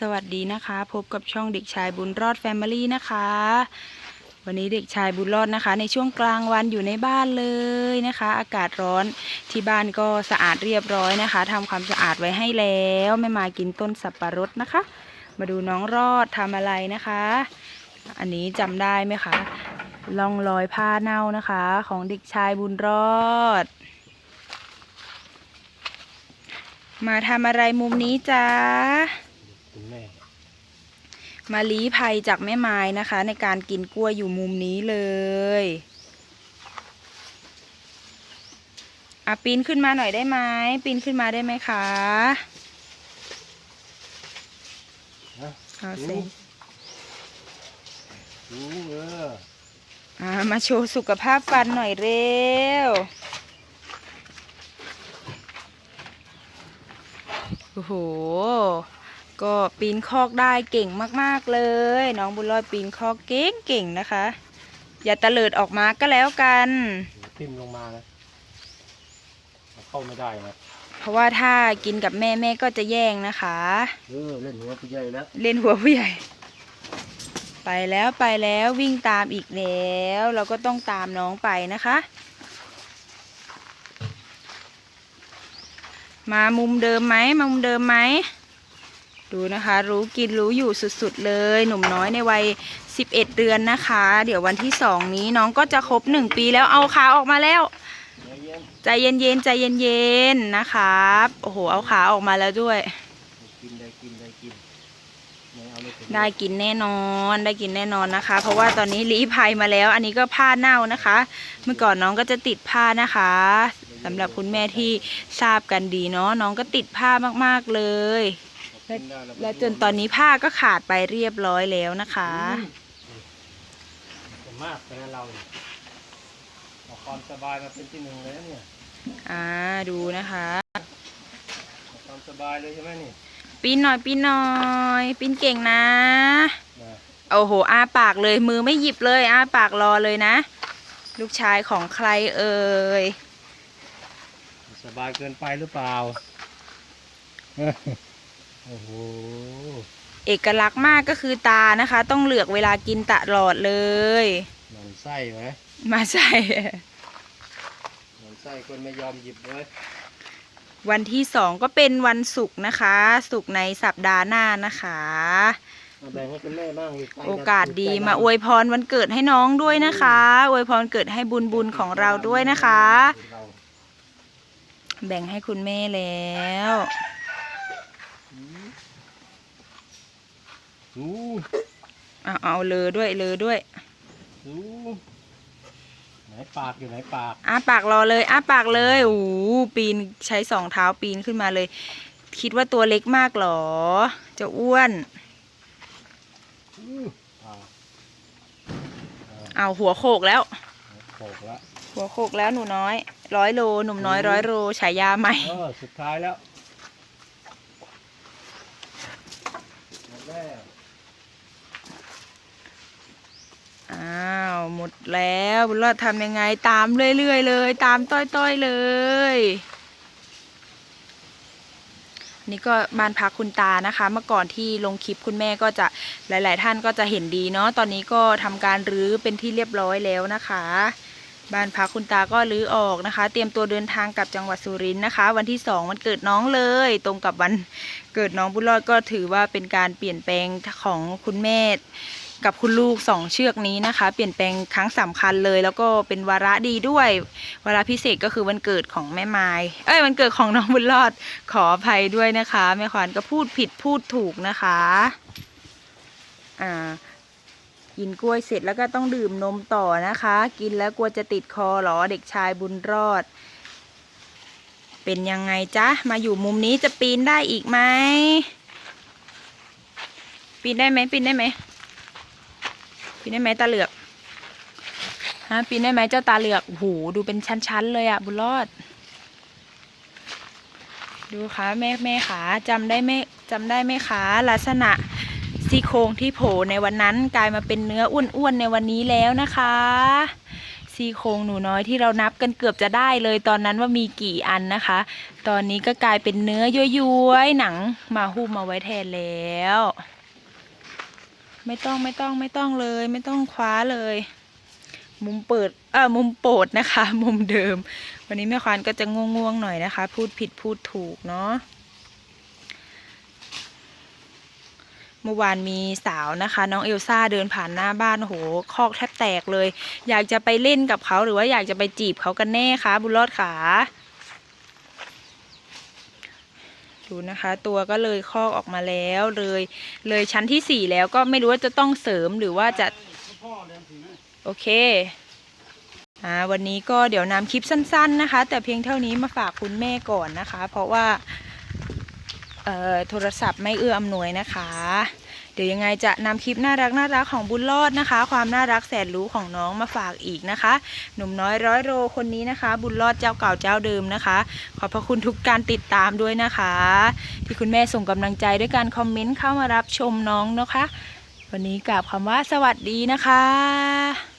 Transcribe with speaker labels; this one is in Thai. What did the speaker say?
Speaker 1: สวัสดีนะคะ พบกับช่องเด็กชายบุญรอดแฟมิลี่นะคะ วันนี้เด็กชายบุญรอดนะคะ ในช่วงกลางวันอยู่ในบ้านเลยนะคะ อากาศร้อนที่บ้านก็สะอาดเรียบร้อยนะคะทำความสะอาดไว้ให้แล้วไม่มากินต้นสับปะรดนะคะ มาดูน้องรอดทำอะไรนะคะ อันนี้จำได้ไหมคะล่องรอยผ้าเน่านะคะ ของเด็กชายบุญรอดมาทำอะไรมุมนี้จ้า
Speaker 2: คุณแม่
Speaker 1: มาลี้ภัยจากแม่ไม้นะคะ ในการกินกล้วยอยู่มุมนี้เลยอะปีนขึ้นมาหน่อยได้ไหมปีนขึ้นมาได้ไหมคะ
Speaker 2: นะ
Speaker 1: เอาสิ
Speaker 2: รู้เออ
Speaker 1: อ่ามาโชว์สุขภาพฟันหน่อยเร็วโอ้โห ก็ปีนคอกได้เก่งมากๆเลย น้องบุญรอดปีนคอกเก่งๆนะคะ อย่าตะเลิดออกมาก็แล้วกัน
Speaker 2: ทิ่มลงมานะเอาเข้าไม่ได้นะ
Speaker 1: เพราะว่าถ้ากินกับแม่แม่ก็จะแย่งนะคะ
Speaker 2: เออเล่นหัวผู้ใหญ่แล้ว
Speaker 1: เล่นหัวผู้ใหญ่ ไปแล้วไปแล้ววิ่งตามอีกแล้ว เราก็ต้องตามน้องไปนะคะ มามุมเดิมไหมมามุมเดิมไหม ดูนะคะรู้กินรู้อยู่สุดๆเลย หนุ่มน้อยในวัย 11 เดือนนะคะ เดี๋ยววันที่สองนี้น้องก็จะครบหนึ่งปีแล้วเอาขาออกมาแล้ว
Speaker 2: ใจเย็น
Speaker 1: ๆใจเย็นๆนะครับโอ้โหเอาขาออกมาแล้วด้วย
Speaker 2: กินได้กินได้กินไม่เอาได้
Speaker 1: กินแน่นอนได้กินแน่นอนนะคะ เพราะว่าตอนนี้ลีภัยมาแล้ว อันนี้ก็ผ้าเน่านะคะ เมื่อก่อนน้องก็จะติดผ้านะคะสำหรับคุณแม่ที่ทราบกันดีเนาะน้องก็ติดผ้ามากๆเลย
Speaker 2: แล้ว
Speaker 1: และจนตอนนี้ผ้าก็ขาดไปเรียบร้อยแล้วนะคะ
Speaker 2: จะมากไปนะเราเนี่ยเอาความสบายมาเป็นที่หนึ่งเลยนะเนี่ย
Speaker 1: อ่าดูนะคะ
Speaker 2: เอาความสบายเลยใช่ไหมนี่
Speaker 1: ปีนหน่อยปีนหน่อย ปีนเก่งนะ
Speaker 2: นะ
Speaker 1: โอ้โหอ้าปากเลยมือไม่หยิบเลยอ้าปากรอเลยนะ ลูกชายของใครเอ่ย
Speaker 2: สบายเกินไปหรือเปล่า โอ้โห
Speaker 1: เอกลักษณ์มากก็คือตานะคะ ต้องเหลือกเวลากินตลอดเลย
Speaker 2: หมันไส้ไหม
Speaker 1: มาใส่
Speaker 2: หมันไส้คนไม่ยอมหยิบเลย
Speaker 1: วันที่สองก็เป็นวันศุกร์นะคะศุกร์ในสัปดาห์หน้านะคะ
Speaker 2: มาแบ่งให้คุณแม่บ้างดิใจ
Speaker 1: โอกาสดีมาอวยพรวันเกิดให้น้องด้วยนะคะ อวยพรเกิดให้บุญบุญของเราด้วยนะคะ
Speaker 2: เรา
Speaker 1: แบ่งให้คุณแม่แล้ว
Speaker 2: ดู
Speaker 1: เอาเอาเลยด้วยเลยด้วย
Speaker 2: ดูไหนปากอยู่ไหนปาก
Speaker 1: อ้าปากรอเลยอ้าปากเลยโอ้โหปีนใช้สองเท้าปีนขึ้นมาเลย คิดว่าตัวเล็กมากเหรอ จะอ้วน
Speaker 2: อื้ออ่า
Speaker 1: เอาหัวโขกแล้ว
Speaker 2: โขกละ
Speaker 1: หัวโขกแล้วหนูน้อยร้อยโลหนุ่มน้อยร้อยโลฉายาใหม่
Speaker 2: เออสุดท้ายแล้วหมดแล้ว
Speaker 1: อ้าวหมดแล้วบุญรอดทำยังไงตามเรื่อยๆเลย ตามต้อยๆเลยนี่ก็บ้านพักคุณตานะคะ เมื่อก่อนที่ลงคลิปคุณแม่ก็จะหลาย ๆ ท่านก็จะเห็นดีเนาะตอนนี้ก็ทำการรื้อเป็นที่เรียบร้อยแล้วนะคะ บ้านพักคุณตาก็รื้อออกนะคะ เตรียมตัวเดินทางกลับจังหวัดสุรินทร์นะคะ วันที่สองวันเกิดน้องเลย ตรงกับวันเกิดน้องบุญรอดก็ถือว่าเป็นการเปลี่ยนแปลงของคุณแม่ กับคุณลูกสองเชือกนี้นะคะ เปลี่ยนแปลงครั้งสำคัญเลย แล้วก็เป็นวาระดีด้วย วาระพิเศษก็คือวันเกิดของแม่ไม้เอ้ยวันเกิดของน้องบุญรอดขออภัยด้วยนะคะ แม่ขวัญก็พูดผิดพูดถูกนะคะอ่ากินกล้วยเสร็จแล้วก็ต้องดื่มนมต่อนะคะ กินแล้วกลัวจะติดคอเหรอเด็กชายบุญรอด เป็นยังไงจ๊ะ มาอยู่มุมนี้จะปีนได้อีกไหมปีนได้ไหมปีนได้ไหม ปีนได้ไหมตาเหลือกฮะปีนได้ไหมเจ้าตาเหลือกโอ้โหดูเป็นชั้นๆเลยอะบุญรอด ดูคะแม่แม่ขาจำได้ไหมจำได้ไหมคะลักษณะซี่โครงที่โผล่ในวันนั้นกลายมาเป็นเนื้ออ้วนๆในวันนี้แล้วนะคะซี่โครงหนูน้อยที่เรานับกันเกือบจะได้เลยตอนนั้นว่ามีกี่อันนะคะ ตอนนี้ก็กลายเป็นเนื้อย้วยๆหนังมาหุ้มมาไว้แทนแล้ว ไม่ต้องไม่ต้องไม่ต้องเลย ไม่ต้องคว้าเลย มุมเปิดเออมุมโปรดนะคะ มุมเดิม วันนี้แม่ควานก็จะง่วงๆหน่อยนะคะ พูดผิดพูดถูกเนาะเมื่อวานมีสาวนะคะ น้องเอลซ่าเดินผ่านหน้าบ้านโอ้โหคอกแทบแตกเลย อยากจะไปเล่นกับเขาหรือว่าอยากจะไปจีบเขากันแน่คะบุญรอดขา ดูนะคะ ตัวก็เลยคอกออกมาแล้วเลยเลยชั้นที่สี่แล้วก็ไม่รู้ว่าจะต้องเสริมหรือว่าจะโอเคอ่าวันนี้ก็เดี๋ยวนำคลิปสั้น ๆนะคะ แต่เพียงเท่านี้มาฝากคุณแม่ก่อนนะคะ เพราะว่าเอ่อโทรศัพท์ไม่เอื้ออำนวยนะคะ เดี๋ยวยังไงจะนำคลิปน่ารักน่ารักของบุญรอดนะคะ ความน่ารักแสนรู้ของน้องมาฝากอีกนะคะ หนุ่มน้อยร้อยโรคนนี้นะคะ บุญรอดเจ้าเก่าเจ้าเดิมนะคะ ขอบพระคุณทุกการติดตามด้วยนะคะ ที่คุณแม่ส่งกำลังใจด้วยการคอมเมนต์เข้ามารับชมน้องนะคะ วันนี้กราบคำว่าสวัสดีนะคะ